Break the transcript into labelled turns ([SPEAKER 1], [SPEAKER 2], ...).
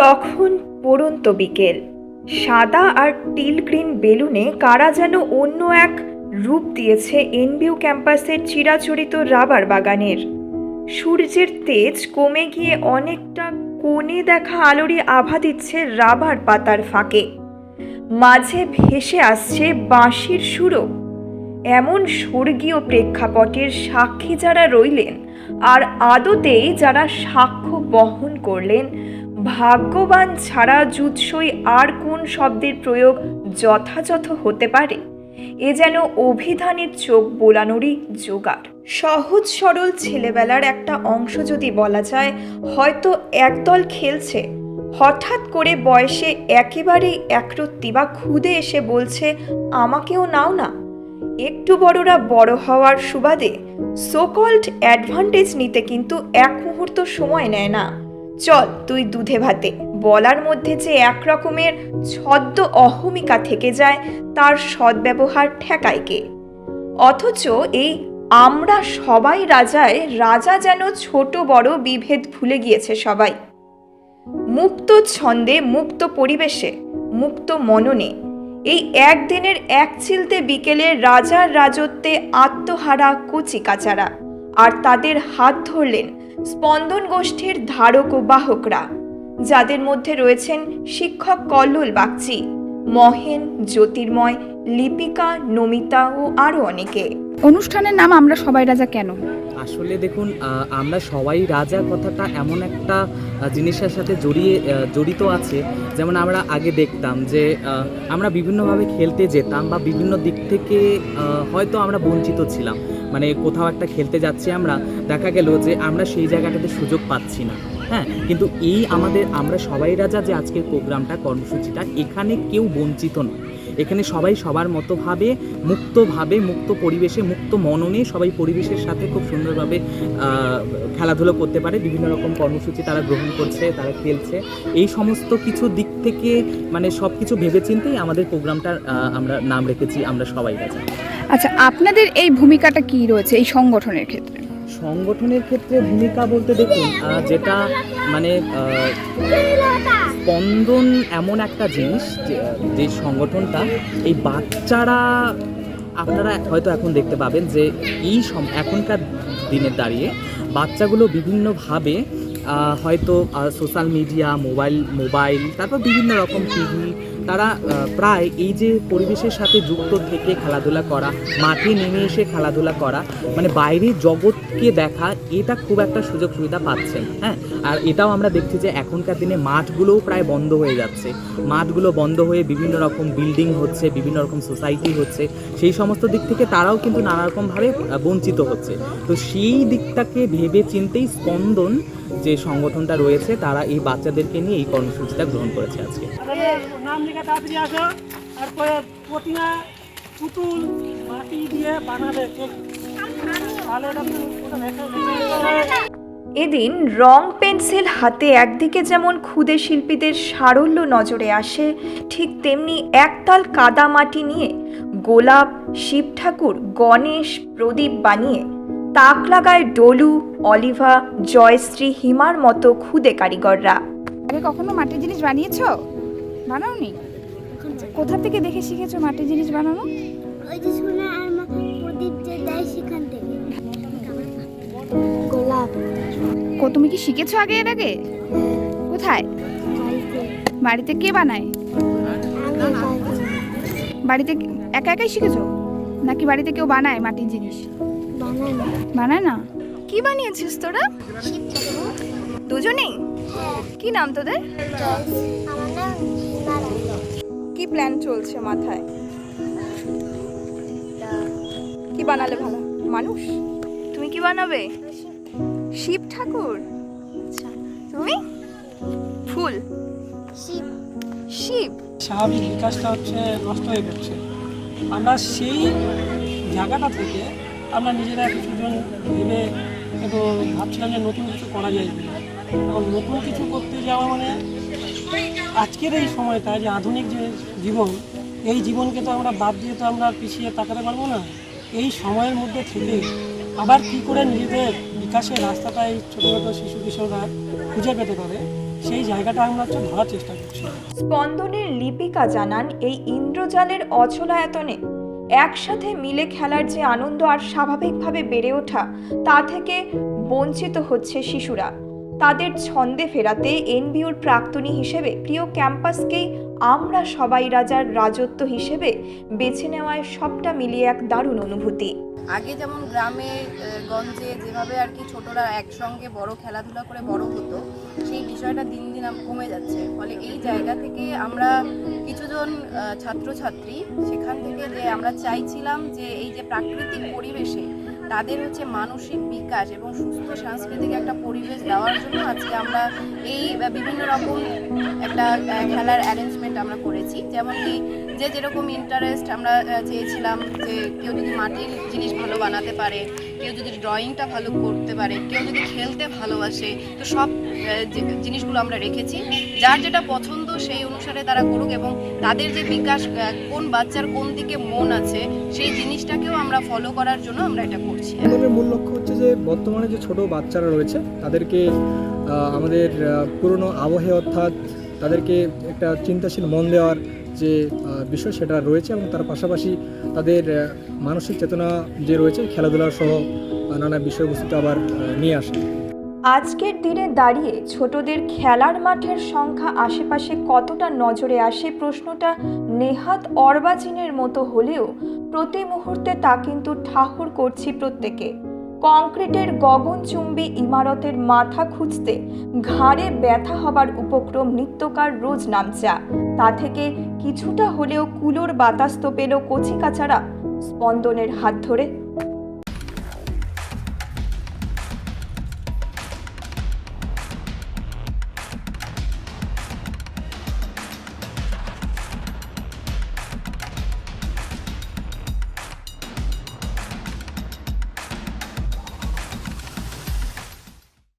[SPEAKER 1] তখন পড়ন্ত বিকেল। সাদা আর টিল গ্রিন বেলুনে কারা যেন অন্য এক রূপ দিয়েছে এনবিউ ক্যাম্পাসের চিরাচরিত রাবার বাগানের। সূর্যের তেজ কমে গিয়ে অনেকটা কোণে দেখা আলোরই আভা দিচ্ছে রাবার পাতার ফাঁকে। মাঝে ভেসে আসছে বাঁশির সুরও। এমন স্বর্গীয় প্রেক্ষাপটের সাক্ষী যারা রইলেন, আর আদতেই যারা সাক্ষ্য বহন করলেন ভাগ্যবান ছাড়া জুৎসই আর কোন শব্দের প্রয়োগ যথাযথ হতে পারে? এ যেন অভিধানের চোখ বোলানোরই জোগাড়। সহজ সরল ছেলেবেলার একটা অংশ যদি বলা যায়, হয়তো একদল খেলছে। হঠাৎ করে বয়সে একেবারেই একরত্তি বা খুদে এসে বলছে, আমাকেও নাও না। একটু বড়রা বড় হওয়ার সুবাদে সোকল্ড অ্যাডভান্টেজ নিতে কিন্তু এক মুহূর্ত সময় নেয় না। চল তুই দুধে ভাতে। বলার মধ্যে যে এক রকমের ছদ্ম অহমিকা থেকে যায়, তার সদ্ব্যবহার ঠেকায় কে? অথচ এই আমরা সবাই রাজায়, রাজা যেন ছোট বড় বিভেদ ভুলে গিয়েছে সবাই। মুক্ত ছন্দে, মুক্ত পরিবেশে, মুক্ত মননে, এই একদিনের এক চিলতে বিকেলে রাজার রাজত্বে আত্মহারা কচি কাচারা, আর তাদের হাত ধরলেন স্পন্দন গোষ্ঠীর ধারক ও বাহকরা যাদের মধ্যে রয়েছেন শিক্ষক কল্লোল বাগচি। মহেন জ্যোতির্ময় লিপিকা নমিতা ও আরও অনেকে।
[SPEAKER 2] অনুষ্ঠানের নাম আমরা সবাই রাজা কেন?
[SPEAKER 3] আসলে দেখুন আমরা সবাই রাজা কথাটা এমন একটা জিনিসের সাথে জড়িয়ে জড়িত আছে। যেমন আমরা আগে দেখতাম যে আমরা বিভিন্নভাবে খেলতে যেতাম বা বিভিন্ন দিক থেকে হয়তো আমরা বঞ্চিত ছিলাম। মানে কোথাও একটা খেলতে যাচ্ছি আমরা দেখা গেল যে আমরা সেই জায়গাটাতে সুযোগ পাচ্ছি না। হ্যাঁ কিন্তু এই আমাদের, আমরা সবাই রাজা যে আজকের প্রোগ্রামটা, কর্মসূচিটা, এখানে কেউ বঞ্চিত নয়। এখানে সবাই সবার মতোভাবে মুক্তভাবে মুক্ত পরিবেশে, মুক্ত মননে সবাই পরিবেশের সাথে খুব সুন্দরভাবে খেলাধুলো করতে পারে। বিভিন্ন রকম কর্মসূচি তারা গ্রহণ করছে, তারা খেলছে। এই সমস্ত কিছু দিক থেকে মানে সব কিছু ভেবেচিন্তেই আমাদের প্রোগ্রামটার আমরা নাম রেখেছি, আমরা সবাই রাজা।
[SPEAKER 2] আচ্ছা আপনাদের এই ভূমিকাটা কি রয়েছে এই সংগঠনের ক্ষেত্রে?
[SPEAKER 3] সংগঠনের ক্ষেত্রে ভূমিকা বলতে দেখুন যেটা মানে স্পন্দন এমন একটা জিনিস যে সংগঠনটা, এই বাচ্চারা আপনারা হয়তো এখন দেখতে পাবেন যে এই এখনকার দিনে দাঁড়িয়ে বাচ্চাগুলো বিভিন্নভাবে হয়তো সোশ্যাল মিডিয়া মোবাইল মোবাইল তারপর বিভিন্ন রকম টিভি তারা প্রায় এই যে পরিবেশের সাথে যুক্ত থেকে খেলাধুলা করা, মাঠে নেমে এসে খেলাধুলা করা মানে বাইরের জগৎকে দেখা, এটা খুব একটা সুযোগ সুবিধা পাচ্ছেন হ্যাঁ? আর এটাও আমরা দেখছি যে এখনকার দিনে মাঠগুলোও প্রায় বন্ধ হয়ে যাচ্ছে। মাঠগুলো বন্ধ হয়ে বিভিন্ন রকম বিল্ডিং হচ্ছে, বিভিন্ন রকম সোসাইটি হচ্ছে, সেই সমস্ত দিক থেকে তারাও কিন্তু নানা রকমভাবে বঞ্চিত হচ্ছে। তো সেই দিকটাকে ভেবে চিন্তেই স্পন্দন যে সংগঠনটা রয়েছে তারা এই বাচ্চাদেরকে নিয়ে এই কর্মসূচিটা গ্রহণ করেছে আজকে।
[SPEAKER 4] নাম লেখা তাড়াতাড়ি আসো। তারপরে প্রতিমা পুতুল মাটি দিয়ে বানাবে। তাহলে ওটা ওটা
[SPEAKER 1] এদিন রং পেন্সিল হাতে একদিকে যেমন ক্ষুদে শিল্পীদের সারল্য নজরে আসে ঠিক তেমনি একতাল কাদা মাটি নিয়ে গোলাপ শিব ঠাকুর গণেশ প্রদীপ বানিয়ে তাক লাগায় ডলু অলিভা জয়শ্রী হিমার মতো ক্ষুদে কারিগররা।
[SPEAKER 2] আগে কখনো মাটির জিনিস বানিয়েছো? বানাওনি? কোথা থেকে দেখে শিখেছো মাটির জিনিস বানানো?
[SPEAKER 5] ওই যে সোনা আর প্রদীপ যে দেয় সেখান থেকে। গোলাপ।
[SPEAKER 2] কো তুমি কি শিখেছো আগে এর আগে? কোথায়?
[SPEAKER 5] বাড়িতে।
[SPEAKER 2] কে বানায়?
[SPEAKER 5] বাড়িতে
[SPEAKER 2] একা একাই শিখেছো? নাকি বাড়িতে কেউ বানায় মাটির জিনিস? বানায় না? কি বানিয়েছিস তোরা? দুজনেই? কি নাম তোদের?
[SPEAKER 5] আমার
[SPEAKER 2] কি প্ল্যান চলছে মাথায়? কি বানালে ভালো? মানুষ? তুমি কি বানাবে? শিব ঠাকুর? তুমি? ফুল?
[SPEAKER 5] শিব?
[SPEAKER 2] শিব
[SPEAKER 4] স্বাভাবিক বিকাশটা হচ্ছে নষ্ট হয়ে যাচ্ছে। আমরা সেই জায়গাটা থেকে আমরা নিজেরা কিছুজন ভেবে একটু ভাবছিলাম যে নতুন কিছু করা যায় এবং নতুন কিছু করতে যাওয়া মানে আজকের এই সময়টা, যে আধুনিক যে জীবন, এই জীবনকে তো আমরা বাদ দিয়ে তো আমরা পিছিয়ে তাকাতে পারব না। এই সময়ের মধ্যে থেকে আবার কি করে নিজেদের বিকাশের রাস্তাটা এই ছোটো ছোটো শিশু কিশোররা খুঁজে পেতে পারে, সেই জায়গাটা আমরা হচ্ছে ধরার চেষ্টা করছি।
[SPEAKER 1] স্পন্দনের লিপিকা জানান এই ইন্দ্রজালের অচলায়তনে একসাথে মিলে খেলার যে আনন্দ আর স্বাভাবিকভাবে বেড়ে ওঠা, তা থেকে বঞ্চিত হচ্ছে শিশুরা। তাদের ছন্দে ফেরাতে এনবিউর প্রাক্তনী হিসেবে প্রিয় ক্যাম্পাসকেই আমরা সবাই রাজার রাজত্ব হিসেবে বেছে নেওয়ায় সবটা মিলিয়ে এক দারুণ অনুভূতি।
[SPEAKER 6] আগে যেমন গ্রামে গঞ্জে যেভাবে আর কি ছোটরা একসঙ্গে বড় খেলাধুলা করে বড় হতো, সেই বিষয়টা দিন দিন কমে যাচ্ছে। ফলে এই জায়গা থেকে আমরা কিছুজন ছাত্রছাত্রী সেখান থেকে যে আমরা চাইছিলাম যে এই যে প্রাকৃতিক পরিবেশে তাদের হচ্ছে মানসিক বিকাশ এবং সুস্থ সাংস্কৃতিক একটা পরিবেশ দেওয়ার জন্য আজকে আমরা এই বিভিন্ন রকম একটা খেলার অ্যারেঞ্জমেন্ট আমরা করেছি। যেমন কি যে যেরকম ইন্টারেস্ট আমরা চেয়েছিলাম যে কেউ যদি মাটির জিনিস ভালো বানাতে পারে, কেউ যদি ড্রয়িংটা ভালো করতে পারে, কেউ যদি খেলতে ভালোবাসে, তো সব জিনিসগুলো আমরা রেখেছি, যার যেটা পছন্দ সেই অনুসারে তারা করুক এবং তাদের যে বিকাশ কোন বাচ্চার কোন দিকে মন আছে সেই জিনিসটাকেও আমরা ফলো করার জন্য আমরা এটা করছি।
[SPEAKER 7] আমাদের মূল লক্ষ্য হচ্ছে যে বর্তমানে যে ছোট বাচ্চারা রয়েছে, তাদেরকে আমাদের পুরনো আবহে অর্থাৎ তাদেরকে একটা চিন্তাশীল মন দেওয়ার যে বিষয় সেটা রয়েছে এবং তার পাশাপাশি তাদের মানসিক চেতনা যে রয়েছে খেলাধুলা সহ নানা বিষয়বস্তুতে আবার নিয়ে আসে।
[SPEAKER 1] আজকের দিনে দাঁড়িয়ে ছোটদের খেলার মাঠের সংখ্যা আশেপাশে কতটা নজরে আসে প্রশ্নটা নেহাত অর্বাচীনের মতো হলেও প্রতি মুহূর্তে তা কিন্তু ঠাহর করছি প্রত্যেকে। কংক্রিটের গগনচুম্বী ইমারতের মাথা খুঁজতে ঘাড়ে ব্যথা হবার উপক্রম নিত্যকার রোজ নামচা। তা থেকে কিছুটা হলেও কুলোর বাতাস তো পেল কচিকাচারা স্পন্দনের হাত ধরে